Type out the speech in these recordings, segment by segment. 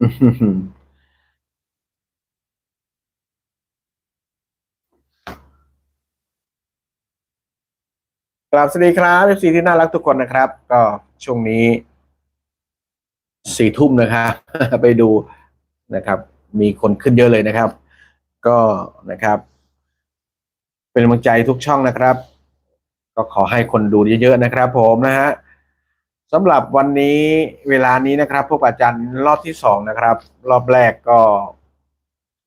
กราบสวัสดีครับเอฟซีที่น่ารักทุกคนนะครับ ก็ช่วงนี้สี่ทุ่มนะครับไปดูนะครับ มีคนขึ้นเยอะเลยนะครับ ก็นะครับ เป็นกำลังใจทุกช่องนะครับ ก็ขอให้คนดูเยอะๆนะครับ ผมนะฮะ สำหรับวันนี้เวลานี้นะครับ พวกอาจารย์รอบที่สองนะครับ รอบแรกก็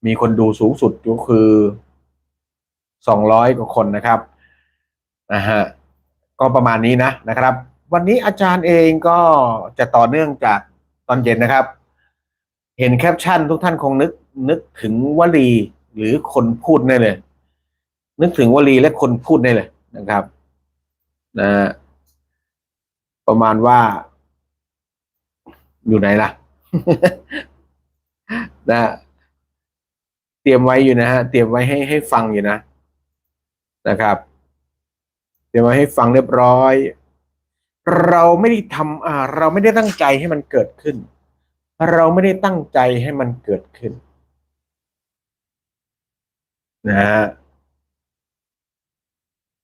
มีคนดูสูงสุดก็คือสองร้อยกว่าคนนะครับนะฮะก็ประมาณนี้นะนะครับ วันนี้อาจารย์เองก็จะต่อเนื่องจากตอนเย็นนะครับ เห็นแคปชั่นทุกท่านคงนึกนึกถึงวลีหรือคนพูดได้เลย นึกถึงวลีและคนพูดได้เลยนะครับ นะฮะ ประมาณว่า อยู่ไหนล่ะ นะเตรียมไว้อยู่นะฮะ เตรียมไว้ให้ให้ฟังอยู่นะ นะครับ เตรียมไว้ให้ฟังเรียบร้อย เราไม่ได้ทำอ่า เราไม่ได้ตั้งใจให้มันเกิดขึ้น เราไม่ได้ตั้งใจให้มันเกิดขึ้น นะฮะ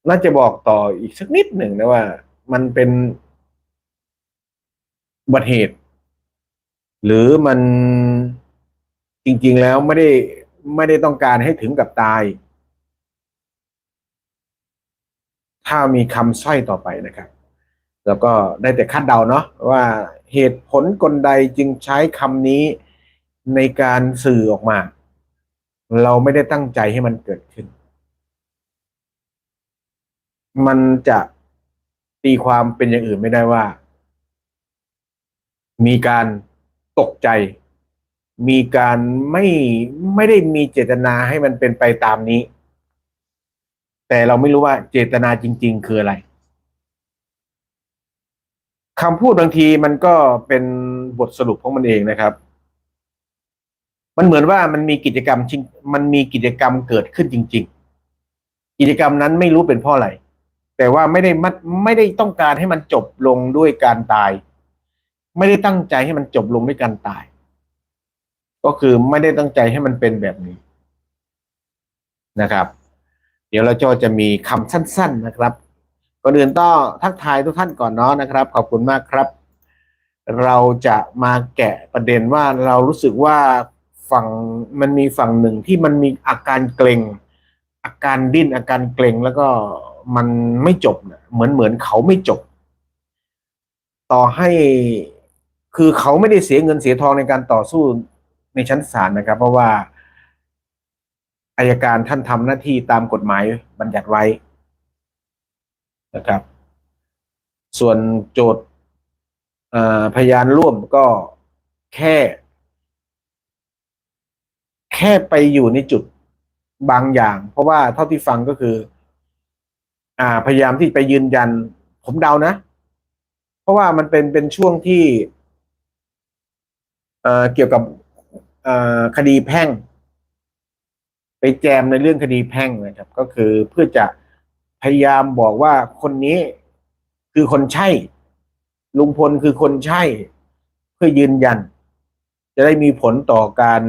น่าจะบอกต่ออีกสักนิดหนึ่งนะว่า มันเป็น อุบัติเหตุ หรือมันจริง ๆ แล้วไม่ได้ไม่ได้ต้องการให้ถึงกับตาย ถ้ามีคำสร้อยต่อไปนะครับ แล้วก็ได้แต่คาดเดาเนาะว่าเหตุผลกลใดจึงใช้คำนี้ในการสื่อออกมา เราไม่ได้ตั้งใจให้มันเกิดขึ้น มันจะตีความเป็นอย่างอื่นไม่ได้ว่า มีการตกใจ มีการไม่ไม่ได้มีเจตนาให้มันเป็นไปตามนี้ แต่เราไม่รู้ว่าเจตนาจริง ๆ คืออะไรคำพูดบางทีมันก็เป็นบทสรุปของมันเองนะครับ มันเหมือนว่ามันมีกิจกรรมจริงมันมีกิจกรรมเกิดขึ้นจริง ๆ กิจกรรมนั้นไม่รู้เป็นเพราะอะไร แต่ว่าไม่ได้มัดไม่ได้ต้องการให้มันจบลงด้วยการตาย ไม่ได้ตั้งใจให้มันจบลงด้วยการตาย ก็คือไม่ได้ตั้งใจให้มันเป็นแบบนี้นะครับ เดี๋ยวเราจะจะมีคำสั้น ๆนะครับก่อนอื่นต้องทักทายทุกท่านก่อนเนาะนะครับ ขอบคุณมากครับ เราจะมาแกะประเด็นว่าเรารู้สึกว่าฝั่งมันมีฝั่งหนึ่งที่มันมีอาการเกรงอาการดิ้นอาการเกรงแล้วก็มันไม่จบนะเหมือนเหมือนเขาไม่จบ ต่อให้ คือเขาไม่ได้เสียเงินเสียทองในการต่อสู้ในชั้นศาลนะครับ เพราะว่าอายการท่านทำหน้าที่ตามกฎหมายบัญญัติไว้นะครับ ส่วนโจทย์พยานร่วมก็แค่ แค่ไปอยู่ในจุดบางอย่าง เพราะว่าเท่าที่ฟังก็คือ อ่าพยายามที่ไปยืนยัน ผมเดานะ เพราะว่ามันเป็นเป็นช่วงที่ เกี่ยวกับคดีแพ่ง ไปแจมในเรื่องคดีแพ่งนะครับ ก็คือเพื่อจะพยายามบอกว่าคนนี้คือคนใช่ ลุงพลคือคนใช่ เพื่อยืนยัน จะได้มีผลต่อการ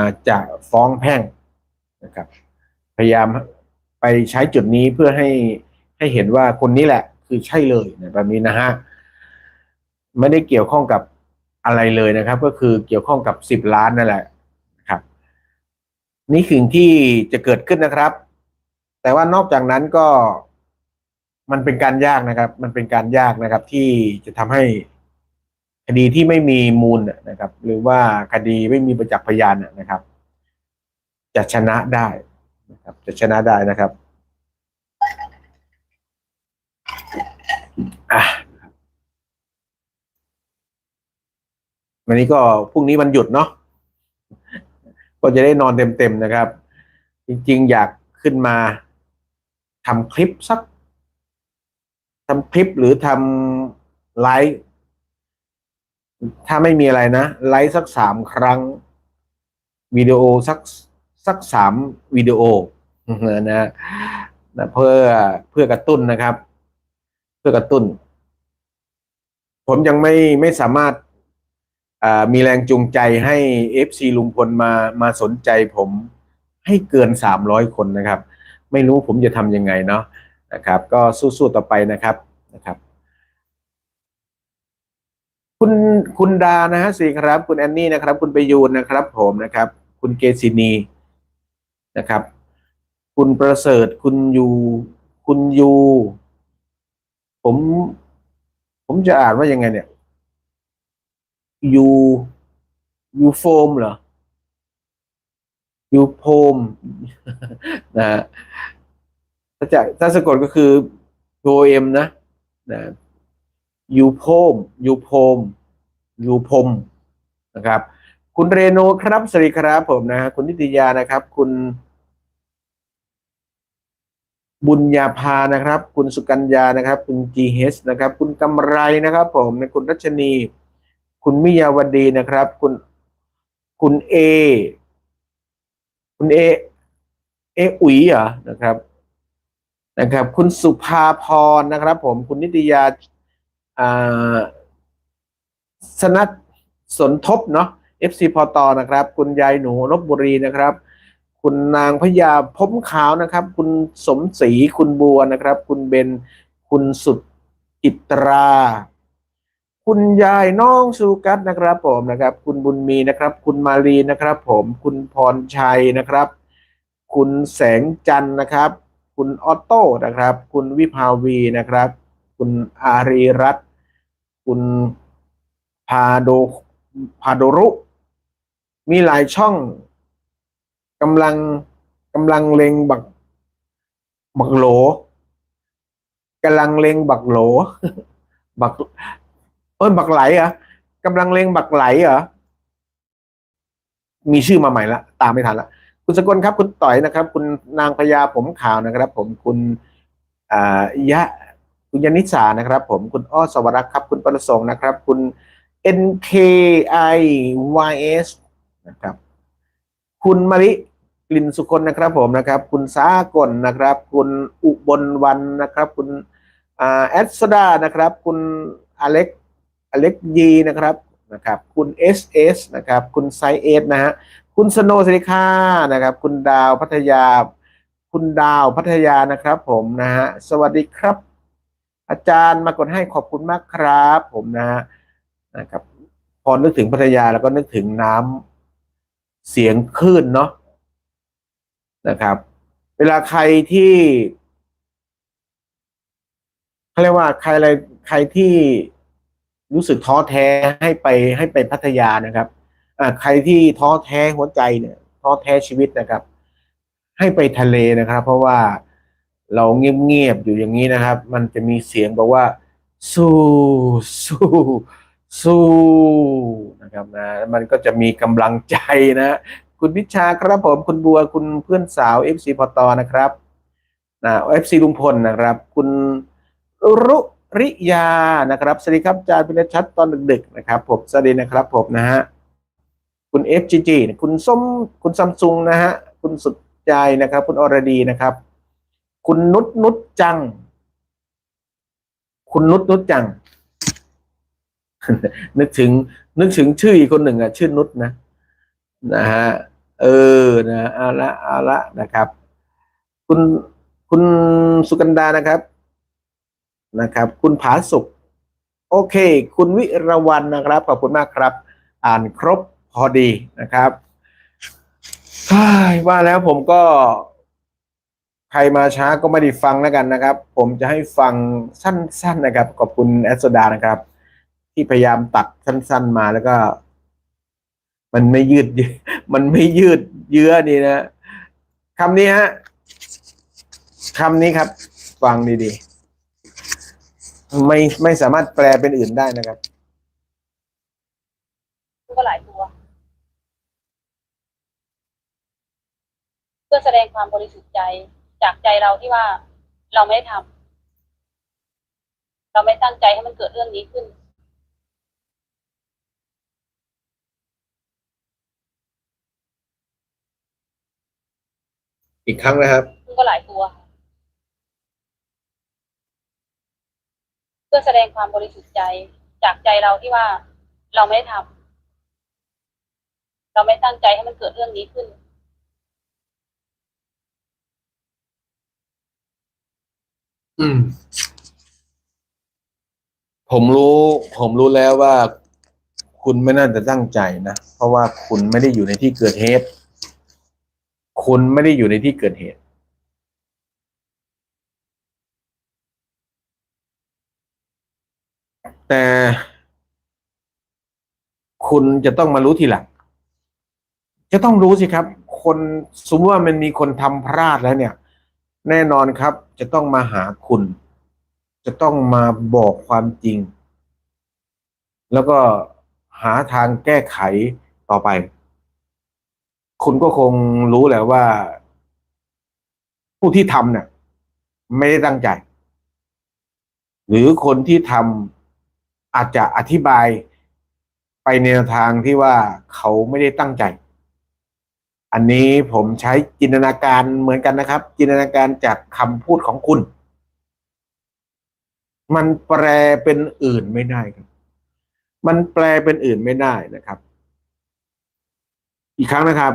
าจะฟ้องแพ่งนะครับ พยายามไปใช้จุดนี้เพื่อให้ให้เห็นว่าคนนี้แหละ คือใช่เลยนะแบบนี้นะฮะไม่ได้เกี่ยวข้องกับ อะไรเลยนะครับ ก็คือเกี่ยวข้องกับสิบล้านนั่นแหละครับ นี่สิ่งที่จะเกิดขึ้นนะครับ แต่ว่านอกจากนั้นก็มันเป็นการยากนะครับ มันเป็นการยากนะครับ ที่จะทำให้คดีที่ไม่มีมูลนะครับ หรือว่าคดีไม่มีประจักษ์พยานนะครับ จะชนะได้นะครับ จะชนะได้นะครับอะ วันนี้ก็พรุ่งนี้วันหยุดเนาะก็จะได้นอนเต็มๆนะครับ จริงๆ อยากขึ้นมาทำคลิปสักทำคลิปหรือทำไลฟ์ถ้าไม่มีอะไรนะ ไลฟ์สักสามครั้งวิดีโอสักสักสามวิดีโอนะนะเพื่อเพื่อกระตุ้นนะครับ เพื่อกระตุ้น ผมยังไม่ไม่สามารถ มีแรงจูงใจให้เอฟซีลุงพลมามาสนใจผมให้เกินสามร้อยคนนะครับ ไม่รู้ผมจะทำยังไงเนาะนะครับ ก็สู้ๆต่อไปนะครับนะครับ คุณคุณดานะฮะสีครับ คุณแอนนี่นะครับ คุณประยูนนะครับ ผมนะครับ คุณเกษินีนะครับ คุณประเสริฐคุณยูคุณยู ผม ผมจะอ่านว่ายังไงเนี่ย ยูยูโฟมเหรอยูโพมนะฮะถ้าจะถ้าสะกดก็คือโเอ็มนะนะยูโพมยูโพมยูพมนะครับ คุณเรโนครับสวัสดีครับผมนะฮะคุณนิตยานะครับ คุณ บุญญาภานะครับ คุณสุกัญญานะครับ คุณจีเฮสนะครับ คุณกำไรนะครับ ผมนะคุณรัชนี คุณมิยาวดีนะครับ คุณคุณเอ คุณเอ เออุ๋ยเหรอนะครับ นะครับ คุณสุภาพรนะครับ ผม คุณนิตยาอ่าสนัทสนทบเนาะ FC พอตอนะครับ คุณยายหนูลบบุรีนะครับ คุณนางพญาพมขาวนะครับ คุณสมศรีคุณบัวนะครับ คุณเบน คุณสุดจิตรา คุณยายน้องสุกัสนะครับผมนะครับ คุณบุญมีนะครับ คุณมาลีนะครับผมคุณพรชัยนะครับ คุณแสงจันนะครับ คุณออตโต้นะครับ คุณวิภาวีนะครับ คุณอารีรัตน์คุณพาโดพาโดรุ มีหลายช่องกำลังกำลังเลงบักบักโหลกำลังเลงบักโหลบัก เอ้ยบักไหลเหรอกำลังเลงบักไหลเหรอมีชื่อมาใหม่ละตามไม่ทันละคุณสกลครับ คุณต่อยนะครับ คุณนางพญาผมขาวนะครับ ผมคุณอ่ยะคุณยานิสานะครับ ผมคุณอ้อสวรักษ์ครับ คุณประสงค์นะครับ คุณ NKIYS นะครับ คุณมะลิกลิ่นสุคนนะครับ ผมนะครับ คุณสากลนะครับ คุณอุบลวันนะครับ คุณแอดสดานะครับ คุณอเล็ก อเล็กยีนะครับนะครับ คุณ SS นะครับ คุณไซเอสนะฮะคุณสโนสิริค่านะครับ คุณดาวพัทยา คุณดาวพัทยานะครับ ผมนะฮะสวัสดีครับ อาจารย์มากดให้ขอบคุณมากครับ ผมนะฮะนะครับ พอนึกถึงพัทยาแล้วก็นึกถึงน้ำเสียงคลื่นเนาะนะครับ เวลาใครที่เขาเรียกว่าใครอะไรใครที่ รู้สึกท้อแท้ให้ไปให้ไปพัทยานะครับใครที่ท้อแท้หัวใจเนี่ยท้อแท้ชีวิตนะครับ ให้ไปทะเลนะครับ เพราะว่าเราเงียบๆอยู่อย่างนี้นะครับ มันจะมีเสียงบอกว่า สู้สู้สู้นะครับนะมันก็จะมีกำลังใจนะ คุณวิชาครับผมคุณบัวคุณเพื่อนสาวเอฟซีพอตอนะครับนะเอฟซีลุงพลนะครับ คุณรุ ริยานะครับสวัสดีครับอาจารย์พิรชัดตอนดึกๆนะครับผมสวัสดีนะครับผมนะฮะคุณเอฟจีจีคุณส้มคุณซัมซุงนะฮะคุณสุดใจนะครับ คุณอรดีนะครับ คุณนุชนุชจัง คุณนุชนุชจัง นึกถึง นึกถึงชื่ออีกคนหนึ่งอะ ชื่อนุชนะนะฮะเออนะเอาละเอาละนะครับ คุณคุณสุกันดานะครับ นะครับ คุณผาสุกโอเค คุณวิรวันนะครับ ขอบคุณมากครับ อ่านครบพอดีนะครับว่าแล้วผมก็ ใครมาช้าก็ไม่ได้ฟังแล้วกันนะครับ ผมจะให้ฟังสั้น ๆนะครับ ขอบคุณแอสดานะครับ ที่พยายามตัดสั้น ๆมาแล้วก็ มันไม่ยืด มันไม่ยืดเยื้อนี่นะคำนี้ฮะคำนี้ครับ ฟังดีๆ ไม่ไม่สามารถแปลเป็นอื่นได้นะครับ ก็หลายตัว เพื่อแสดงความบริสุทธิ์ใจจากใจเราที่ว่าเราไม่ได้ทำเราไม่ตั้งใจให้มันเกิดเรื่องนี้ขึ้นอีกครั้งนะครับซึ่งก็หลายตัวเพื่อแสดงความบริสุทธิ์ใจจากใจเราที่ว่าเราไม่ได้ทำเราไม่ตั้งใจให้มันเกิดเรื่องนี้ขึ้น อืม ผมรู้ ผมรู้แล้วว่า คุณไม่น่าจะตั้งใจนะเพราะว่าคุณไม่ได้อยู่ในที่เกิดเหตุ คุณไม่ได้อยู่ในที่เกิดเหตุ แต่คุณจะต้องมารู้ทีหลัง จะต้องรู้สิครับ คนสมมติว่ามันมีคนทำพลาดแล้วเนี่ย แน่นอนครับ จะต้องมาหาคุณ จะต้องมาบอกความจริง แล้วก็หาทางแก้ไขต่อไป คุณก็คงรู้แหละว่า ผู้ที่ทำเนี่ยไม่ได้ตั้งใจ หรือคนที่ทำ อาจจะอธิบายไปในแนวทางที่ว่าเขาไม่ได้ตั้งใจ อันนี้ผมใช้จินตนาการเหมือนกันนะครับ จินตนาการจากคำพูดของคุณ มันแปลเป็นอื่นไม่ได้ครับ มันแปลเป็นอื่นไม่ได้นะครับ อีกครั้งนะครับ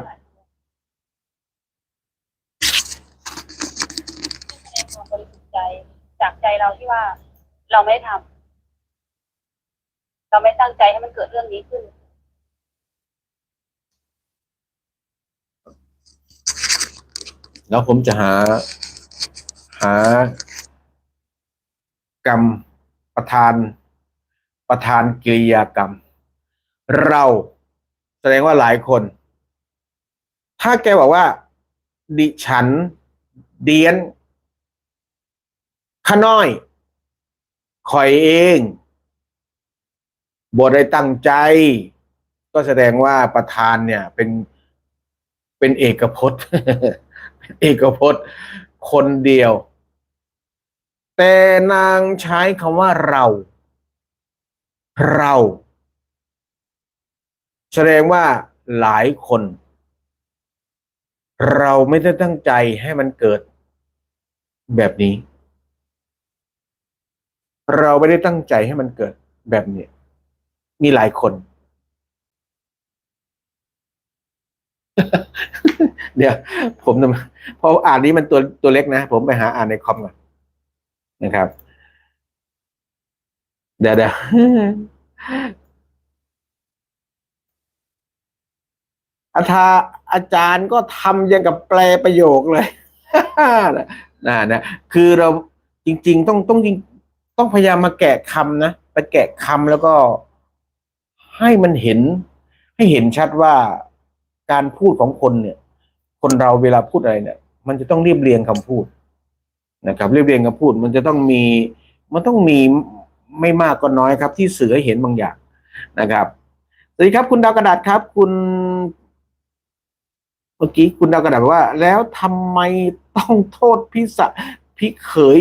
จจากใจเราที่ว่าเราไม่ได้ทำ เราไม่ตั้งใจให้มันเกิดเรื่องนี้ขึ้น แล้วผมจะหา หา กรรมประธาน ประธานกิริยากรรม เราแสดงว่าหลายคน ถ้าแกบอกว่า ดิฉัน เดียนข้าน้อยคอยเอง บได้ตั้งใจ ก็แสดงว่าประธานเนี่ย เป็นเป็นเอกพจน์เอกพจน์ คนเดียว แต่นางใช้คำว่าเรา เรา แสดงว่าหลายคน เราไม่ได้ตั้งใจให้มันเกิดแบบนี้ เราไม่ได้ตั้งใจให้มันเกิดแบบนี้ มีหลายคน เดี๋ยว ผมพราะอ่านนี้มันตัวตัวเล็กนะ ผมไปหาอ่านในคอมก่อนนะครับ เดี๋ยวเดี๋ยวอาาอาจารย์ก็ทำยังกับแปลประโยคเลยนะนะคือเราจริง ๆ ต้องต้องจริงต้องพยายามมาแกะคำนะไปแกะคำแล้วก็ ให้มันเห็น ให้เห็นชัดว่าการพูดของคนเนี่ย คนเราเวลาพูดอะไรเนี่ย มันจะต้องเรียบเรียงคำพูดนะครับเรียบเรียงคำพูดมันจะต้องมีมันต้องมีไม่มากก็น้อยครับ ที่สื่อให้เห็นบางอย่างนะครับสวัสดีครับ คุณดาวกระดาษครับ คุณเมื่อกี้คุณดาวกระดาษว่า แล้วทำไมต้องโทษพิสะพี่เขย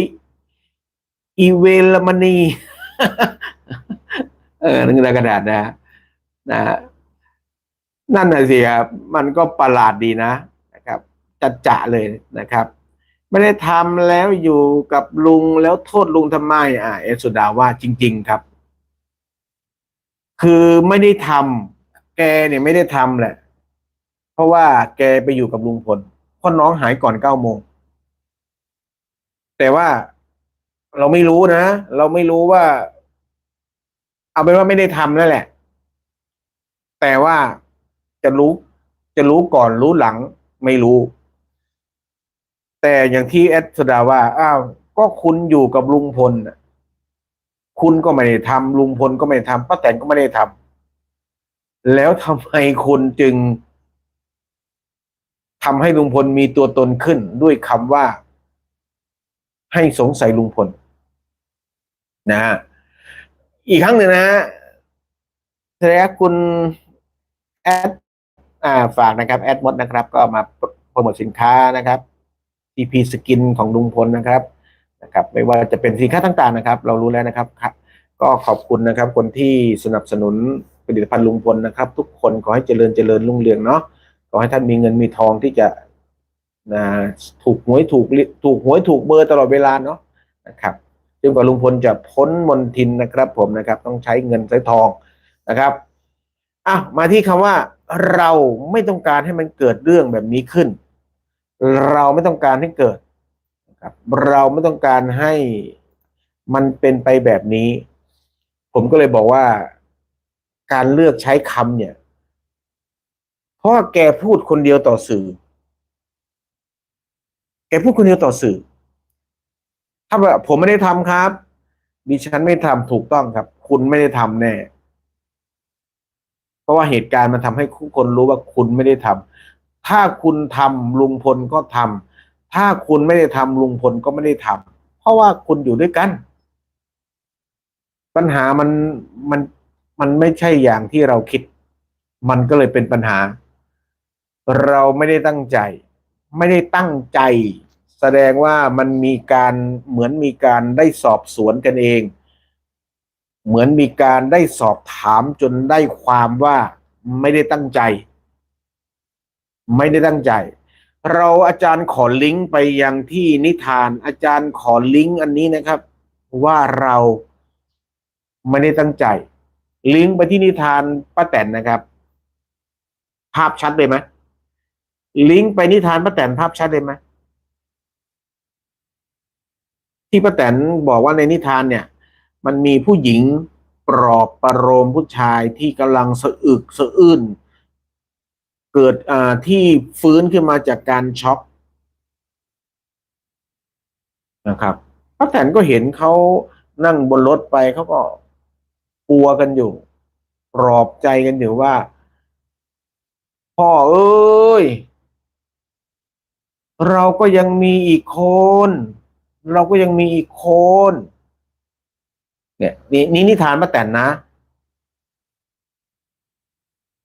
อีเวลมณี เออนั่นคือดาวกระดาษนะ นะฮะนั่นน่ะสิครับ มันก็ประหลาดดีนะนะครับจัดจะเลยนะครับ ไม่ได้ทำแล้วอยู่กับลุงแล้วโทษลุงทำไมอ่าเอสุดาว่าจริง ๆครับ คือไม่ได้ทำแกเนี่ยไม่ได้ทำแหละ เพราะว่าแกไปอยู่กับลุงพลพราะน้องหายก่อนเก้าโมง แต่ว่าเราไม่รู้นะ เราไม่รู้ว่า เอาเป็นว่าไม่ได้ทำนั่นแหละ แต่ว่าจะรู้จะรู้ก่อนรู้หลังไม่รู้ แต่อย่างที่แอดสดาว่า อ้าว ก็คุณอยู่กับลุงพลคุณก็ไม่ได้ทำลุงพลก็ไม่ได้ทำป้าแตนก็ไม่ได้ทำแล้วทำไมคุณจึงทำให้ลุงพลมีตัวตนขึ้นด้วยคำว่า ให้สงสัยลุงพล นะฮะอีกครั้งหนึ่งนะฮะแสดงว่คุณ ดอ่าฝากนะครับแอดมดนะครับ ก็มาโปรโมทสินค้านะครับ TP สกินของลุงพลนะครับนะครับ ไม่ว่าจะเป็นสินค้าต่างๆนะครับ เรารู้แล้วนะครับครับ ก็ขอบคุณนะครับ คนที่สนับสนุนผลิตภัณฑ์ลุงพลนะครับ ทุกคนขอให้เจริญเจริญรุ่งเรืองเนาะขอให้ท่านมีเงินมีทองที่จะนะถูกหวยถูกลิถูกหวยถูกเบอร์ตลอดเวลาเนาะนะครับจนกว่าลุงพลจะพ้นมนทินนะครับ ผมนะครับ ต้องใช้เงินใช้ทองนะครับ อะมาที่คำว่า เราไม่ต้องการให้มันเกิดเรื่องแบบนี้ขึ้น เราไม่ต้องการให้เกิดนะครับเราไม่ต้องการให้มันเป็นไปแบบนี้ ผมก็เลยบอกว่า การเลือกใช้คำเนี่ยเพราะแกพูดคนเดียวต่อสื่อ แกพูดคนเดียวต่อสื่อ ถ้าแบบผมไม่ได้ทำครับดิฉันไม่ทำถูกต้องครับ คุณไม่ได้ทำแน่ ราะว่าเหตุการณ์มันทำให้ทุกคนรู้ว่าคุณไม่ได้ทำถ้าคุณทำลุงพลก็ทำถ้าคุณไม่ได้ทำลุงพลก็ไม่ได้ทำเพราะว่าคุณอยู่ด้วยกัน ปัญหามันมันมันไม่ใช่อย่างที่เราคิด มันก็เลยเป็นปัญหา เราไม่ได้ตั้งใจ ไม่ได้ตั้งใจ แสดงว่ามันมีการเหมือนมีการได้สอบสวนกันเอง เหมือนมีการได้สอบถามจนได้ความว่าไม่ได้ตั้งใจ ไม่ได้ตั้งใจ เราอาจารย์ขอลิงก์ไปยังที่นิทาน อาจารย์ขอลิงก์อันนี้นะครับ ว่าเราไม่ได้ตั้งใจ ลิงก์ไปที่นิทานป้าแตนนะครับ ภาพชัดเลยไหมลิงก์ไปนิทานป้าแตนภาพชัดเลยไหมที่ป้าแตนบอกว่าในนิทานเนี่ย มันมีผู้หญิงปลอบประโลมผู้ชายที่กำลังสะอึกสะอื้นเกิดอ่าที่ฟื้นขึ้นมาจากการช็อกนะครับป้าแตนก็เห็นเขานั่งบนรถไปเขาก็กลัวกันอยู่ปลอบใจกันอยู่ว่า พ่อเอ้ย เราก็ยังมีอีกคน เราก็ยังมีอีกคน เนี่ยนี่นี่นิทานป้าแตนนะ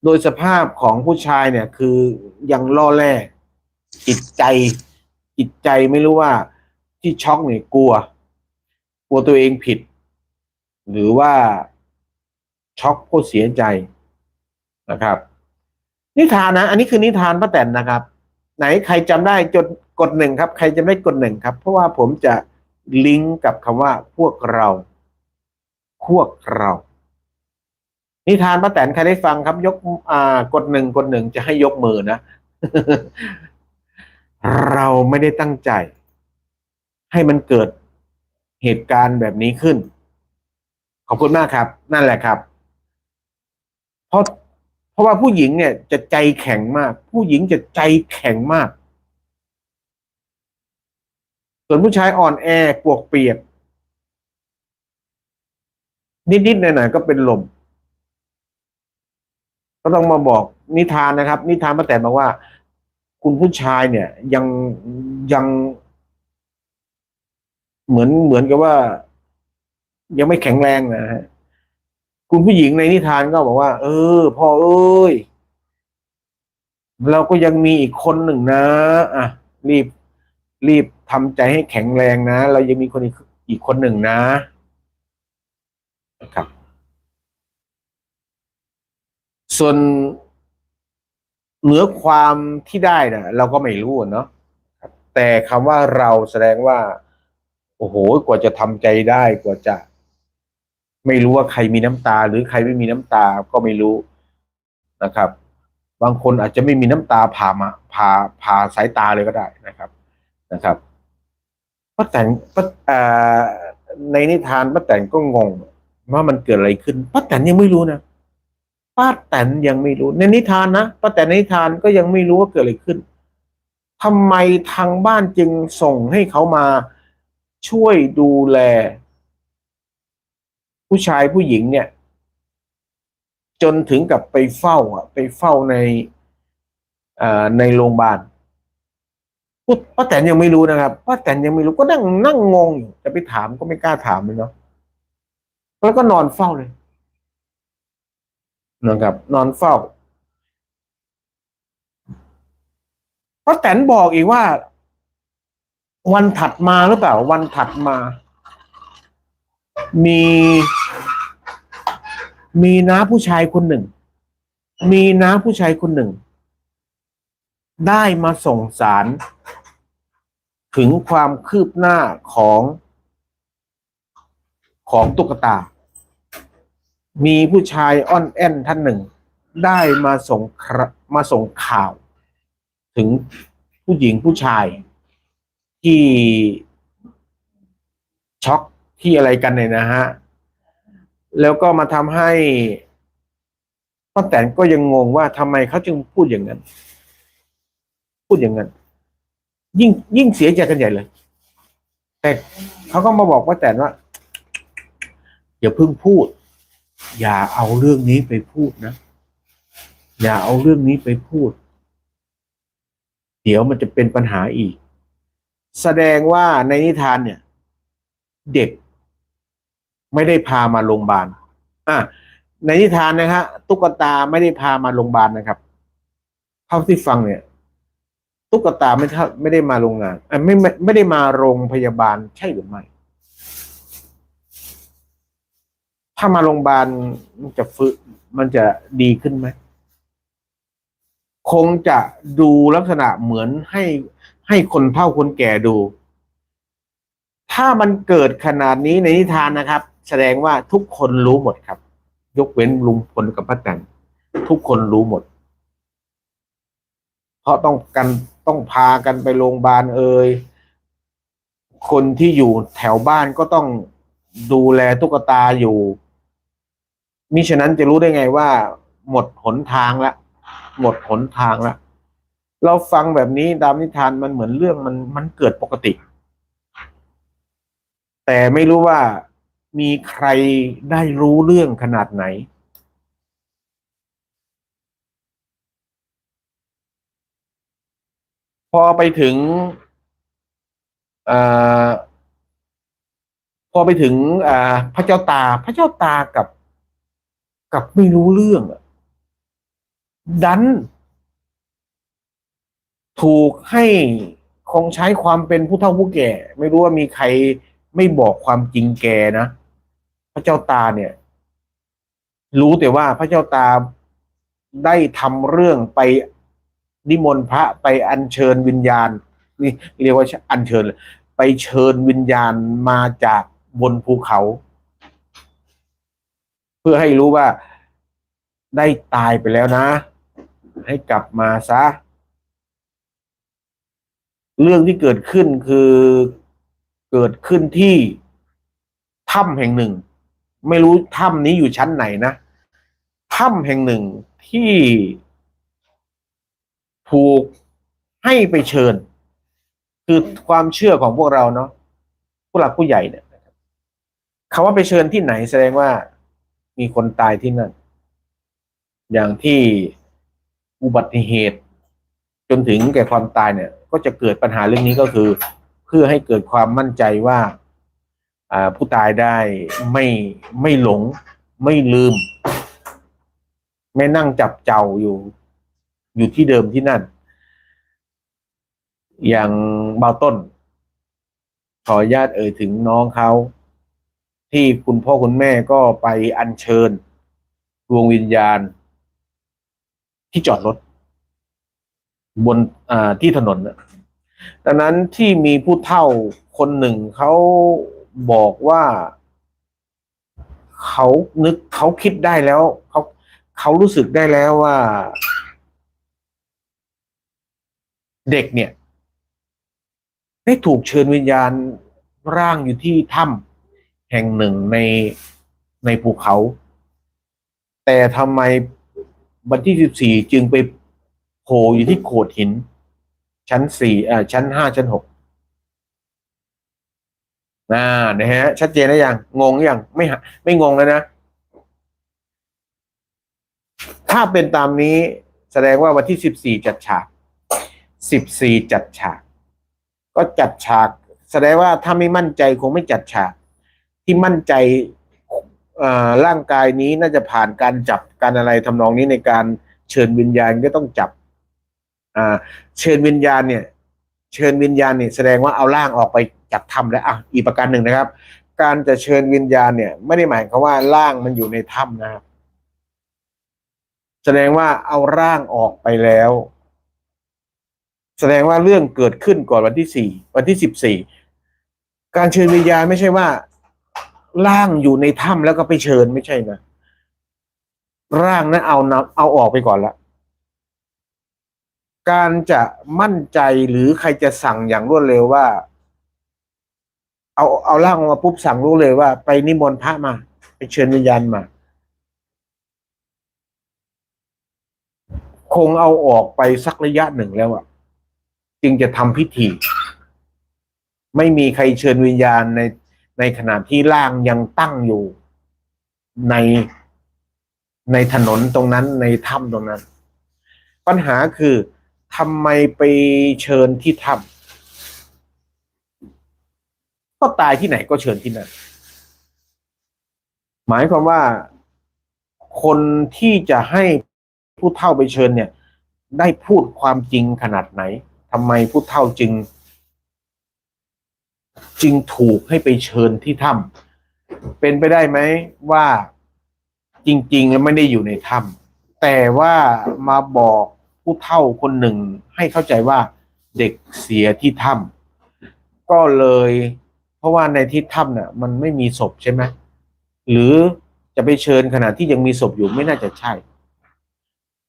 โดยสภาพของผู้ชายเนี่ย คือยังล่อแร่จิตใจจิตใจไม่รู้ว่าที่ช็อกเนี่ยกลัว กลัวตัวเองผิด หรือว่าช็อกก็เสียใจนะครับ นิทานนะ อันนี้คือนิทานป้าแตนนะครับ ไหนใครจำได้จดกดหนึ่งครับ ใครจะไม่กดหนึ่งครับ เพราะว่าผมจะลิงก์กับคำว่าพวกเรา พวกเรา นิทานป้าแตนใครได้ฟังครับ ยกอ่ากดหนึ่งกดหนึ่งจะให้ยกมือนะ เราไม่ได้ตั้งใจ ให้มันเกิดเหตุการณ์แบบนี้ขึ้น ขอบคุณมากครับ นั่นแหละครับ เพราะเพราะว่าผู้หญิงเนี่ยจะใจแข็งมาก ผู้หญิงจะใจแข็งมาก ส่วนผู้ชายอ่อนแอปวกเปียก นิดๆหน่อยๆก็เป็นลม ก็ต้องมาบอกนิทานนะครับ นิทานป้าแตนบอกว่า คุณผู้ชายเนี่ย ยังยังเหมือนเหมือนกับว่า ยังไม่แข็งแรงนะฮะคุณผู้หญิงในนิทานก็บอกว่า เออพ่อเอ้ยเราก็ยังมีอีกคนหนึ่งนะ อะ รีบ รีบทำใจให้แข็งแรงนะ เรายังมีคนอีกอีกคนหนึ่งนะ นะครับ ส่วนเหนือความที่ได้นะเราก็ไม่รู้เนาะแต่คำว่าเราแสดงว่า โอ้โหกว่าจะทำใจได้กว่าจะ ไม่รู้ว่าใครมีน้ำตา หรือใครไม่มีน้ำตาก็ไม่รู้นะครับ บางคนอาจจะไม่มีน้ำตาผ่ามาผ่าผ่าสายตาเลยก็ได้นะครับนะครับป้าแตนป้าอ่าในนิทานป้าแตนก็งงว่ามันเกิดอะไรขึ้นป้าแตนยังไม่รู้นะ ป้าแตนยังไม่รู้ในนิทานนะป้าแตนในนิทานก็ยังไม่รู้ว่าเกิดอะไรขึ้นทำไมทางบ้านจึงส่งให้เขามาช่วยดูแล ผู้ชายผู้หญิงเนี่ย จนถึงกับไปเฝ้าอะ ไปเฝ้าในอในโรงพยาบาลป้าแตนยังไม่รู้นะครับป้าแตนยังไม่รู้ก็นั่งนั่งงงอยู่จะไปถามก็ไม่กล้าถามเลยเนาะแล้วก็นอนเฝ้าเลย นะครับ นอนเฝ้าป้าแตนบอกอีกว่า วันถัดมาหรือเปล่า วันถัดมา มี มีน้าผู้ชายคนหนึ่ง มีน้าผู้ชายคนหนึ่ง ได้มาส่งสารถึงความคืบหน้าของของตุ๊กตา มีผู้ชายอ้อนแอนท่านหนึ่ง ได้มาส่งมาส่งข่าว ถึงผู้หญิงผู้ชายที่ช็อกที่อะไรกันเนี่ยนะฮะ แล้วก็มาทำให้ป้าแตนก็ยังงงว่าทำไมเขาจึงพูดอย่างนั้น พูดอย่างนั้น ยิ่งยิ่งเสียใจกันใหญ่เลย แต่เขาก็มาบอกป้าแตนว่าอย่าเพิ่งพูด อย่าเอาเรื่องนี้ไปพูดนะ อย่าเอาเรื่องนี้ไปพูด เดี๋ยวมันจะเป็นปัญหาอีก แสดงว่าในนิทานเนี่ย เด็ก ไม่ได้พามาโรงพยาบาลอะในนิทานนะฮะตุ๊กตาไม่ได้พามาโรงพยาบาลนะครับเท่าที่ฟังเนี่ย ตุ๊กตาไม่เท่าไม่ได้มาโรงงานอะไม่ไม่ไม่ได้มาโรงพยาบาลใช่หรือไม่ ถ้ามาโรงพยาบาลมันจะฟื้นมันจะดีขึ้นไหม คงจะดูลักษณะเหมือนให้ให้คนเฒ่าคนแก่ดู ถ้ามันเกิดขนาดนี้ในนิทานนะครับ แสดงว่าทุกคนรู้หมดครับ ยกเว้นลุงพลกับป้าแตนทุกคนรู้หมด เพราะต้องกันต้องพากันไปโรงพยาบาลเอ่ยคนที่อยู่แถวบ้านก็ต้องดูแลตุ๊กตาอยู่ มิฉะนั้นจะรู้ได้ไงว่า หมดหนทางแล้วหมดหนทางแล้วเราฟังแบบนี้ตามนิทานมันเหมือนเรื่องมันมันเกิดปกติ แต่ไม่รู้ว่ามีใครได้รู้เรื่องขนาดไหน พอไปถึงอ่อพอไปถึงอ่าพระเจ้าตาพระเจ้าตากับ กับไม่รู้เรื่องดัน ถูกให้คงใช้ความเป็นผู้เฒ่าผู้แก่ ไม่รู้ว่ามีใครไม่บอกความจริงแกนะพระเจ้าตาเนี่ย รู้แต่ว่าพระเจ้าตาได้ทำเรื่องไปนิมนต์พระไปอัญเชิญวิญญาณ นี่เรียกว่าอัญเชิญ ไปเชิญวิญญาณมาจากบนภูเขา เพื่อให้รู้ว่าได้ตายไปแล้วนะ ให้กลับมาซะ เรื่องที่เกิดขึ้นคือเกิดขึ้นที่ถ้ำแห่งหนึ่ง ไม่รู้ถ้ำนี้อยู่ชั้นไหนนะถ้ำแห่งหนึ่งที่ถูกให้ไปเชิญ คือความเชื่อของพวกเราเนาะผู้หลักผู้ใหญ่เนี่ยคำว่าไปเชิญที่ไหนแสดงว่า มีคนตายที่นั่น อย่างที่อุบัติเหตุ จนถึงแก่ความตายเนี่ย ก็จะเกิดปัญหาเรื่องนี้ก็คือ เพื่อให้เกิดความมั่นใจว่าผู้ตายได้ไม่ไม่หลง ไม่ลืม ไม่นั่งจับเจ้าอยู่ อยู่ที่เดิมที่นั่น อย่างเบาต้น ขออนุญาตเอ่ยถึงน้องเขา ที่คุณพ่อคุณแม่ก็ไปอัญเชิญ ดวงวิญญาณ ที่จอดรถ บนอ่าที่ถนนนะดังนั้นที่มีผู้เฒ่าคนหนึ่งเขาบอกว่าเขานึกเขาคิดได้แล้วเขาเขารู้สึกได้แล้วว่า เด็กเนี่ย ได้ถูกเชิญวิญญาณร่างอยู่ที่ถ้ำ แห่งหนึ่งในในภูเขา แต่ทำไมวันที่สิบสี่จึงไปโผล่อยู่ที่โขดหิน ชั้นสี่เอ่อชั้นห้าชั้นหกน่านะฮะ ชัดเจนแล้วยังงงยังไม่หะไม่งงแล้วนะ ถ้าเป็นตามนี้แสดงว่าวันที่สิบสี่จัดฉากสิบสี่จัดฉาก ก็จัดฉาก แสดงว่าถ้าไม่มั่นใจคงไม่จัดฉาก ที่มั่นใจร่างกายนี้น่าจะผ่านการจับการอะไรทำนองนี้ในการเชิญวิญญาณก็ต้องจับเชิญวิญญาณเนี่ย เชิญวิญญาณเนี่ยแสดงว่าเอาร่างออกไปจากถ้ำแล้วอะอีกประการหนึ่งนะครับ การจะเชิญวิญญาณเนี่ย ไม่ได้หมายความว่าร่างมันอยู่ในถ้ำนะครับแสดงว่าเอาร่างออกไปแล้ว แสดงว่าเรื่องเกิดขึ้นก่อนวันที่สี่วันที่สิบสี่การเชิญวิญญาณไม่ใช่ว่า ร่างอยู่ในถ้ำแล้วก็ไปเชิญไม่ใช่นะร่างนั้นเอานเอาออกไปก่อนละการจะมั่นใจหรือใครจะสั่งอย่างรวดเร็วว่า เอาเอาร่างออกมาปุ๊บสั่งรู้เลยว่า ไปนิมนต์พระมา ไปเชิญวิญญาณมา คงเอาออกไปสักระยะหนึ่งแล้วอะจึงจะทำพิธี ไม่มีใครเชิญวิญญาณใน ในขณะที่ร่างยังตั้งอยู่ในในถนนตรงนั้นในถ้ำตรงนั้น ปัญหาคือทำไมไปเชิญที่ถ้ำก็ตายที่ไหนก็เชิญที่นั่นหมายความว่าคนที่จะให้ผู้เฒ่าไปเชิญเนี่ย ได้พูดความจริงขนาดไหนทำไมผู้เฒ่าจึง จึงถูกให้ไปเชิญที่ถ้ำเป็นไปได้ไหมว่าจริง ๆ แล้วไม่ได้อยู่ในถ้ำแต่ว่ามาบอกผู้เฒ่าคนหนึ่งให้เข้าใจว่าเด็กเสียที่ถ้ำก็เลย เพราะว่าในที่ถ้ำเนี่ยมันไม่มีศพใช่ไหมหรือจะไปเชิญขณะที่ยังมีศพอยู่ไม่น่าจะใช่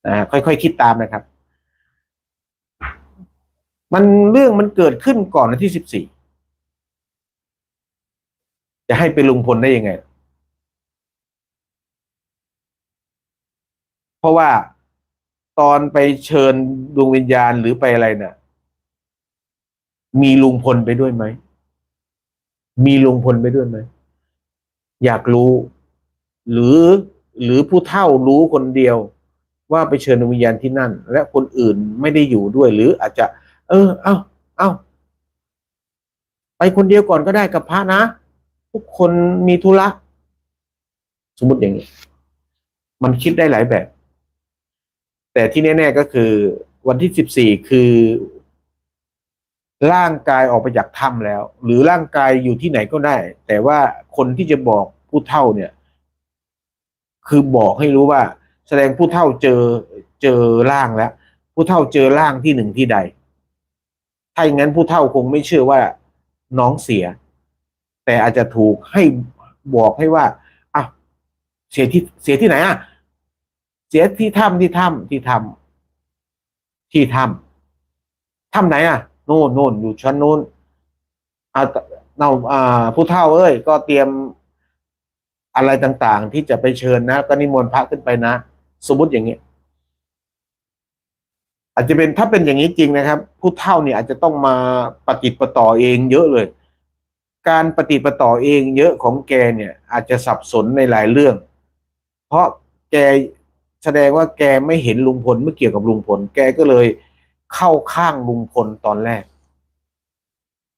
นะค่อยๆคคิดตามนะครับ มันเรื่องมันเกิดขึ้นก่อนวันที่สิบสี่ จะให้เป็นลุงพลได้ยังไง เพราะว่าตอนไปเชิญดวงวิญญาณหรือไปอะไรเนี่ยมีลุงพลไปด้วยไหม มีลุงพลไปด้วยไหม อยากรู้ หรือหรือผู้เฒ่ารู้คนเดียว ว่าไปเชิญดวงวิญญาณที่นั่น และคนอื่นไม่ได้อยู่ด้วย หรืออาจจะ เออ เอ้า เอ้า ไปคนเดียวก่อนก็ได้กับพระนะ ทุกคนมีธุระสมมติอย่างนี้ มันคิดได้หลายแบบ แต่ที่แน่ๆก็คือ วันที่สิบสี่คือ ร่างกายออกไปจากถ้ำแล้ว หรือร่างกายอยู่ที่ไหนก็ได้ แต่ว่าคนที่จะบอกผู้เฒ่าเนี่ย คือบอกให้รู้ว่า แสดงผู้เฒ่าเจอเจอร่างแล้ว ผู้เฒ่าเจอร่างที่หนึ่งที่ใดถ้าอย่างนั้นผู้เฒ่าคงไม่เชื่อว่าน้องเสีย แต่อาจจะถูกให้บอกให้ว่าอะเสียที่เสียที่ไหนอะเสียที่ถ้ำที่ถ้ำที่ถ้ำที่ถ้ำถ้ำไหนอะโน่นโน่นอยู่ชั้นโน้นอ่าเราอ่าผู้เฒ่าเอ้ย ก็เตรียมอะไรต่าง ๆ ที่จะไปเชิญนะก็นิมนต์พระขึ้นไปนะ สมมติอย่างนี้อาจจะเป็นถ้าเป็นอย่างนี้จริงนะครับ ผู้เฒ่าเนี่ยอาจจะต้องมาปฏิดประต่อเองเยอะเลย การปฏิประต่อเองเยอะของแกเนี่ย อาจจะสับสนในหลายเรื่อง เพราะแกแสดงว่าแกไม่เห็นลุงพลไม่เกี่ยวกับลุงพล แกก็เลยเข้าข้างลุงพลตอนแรก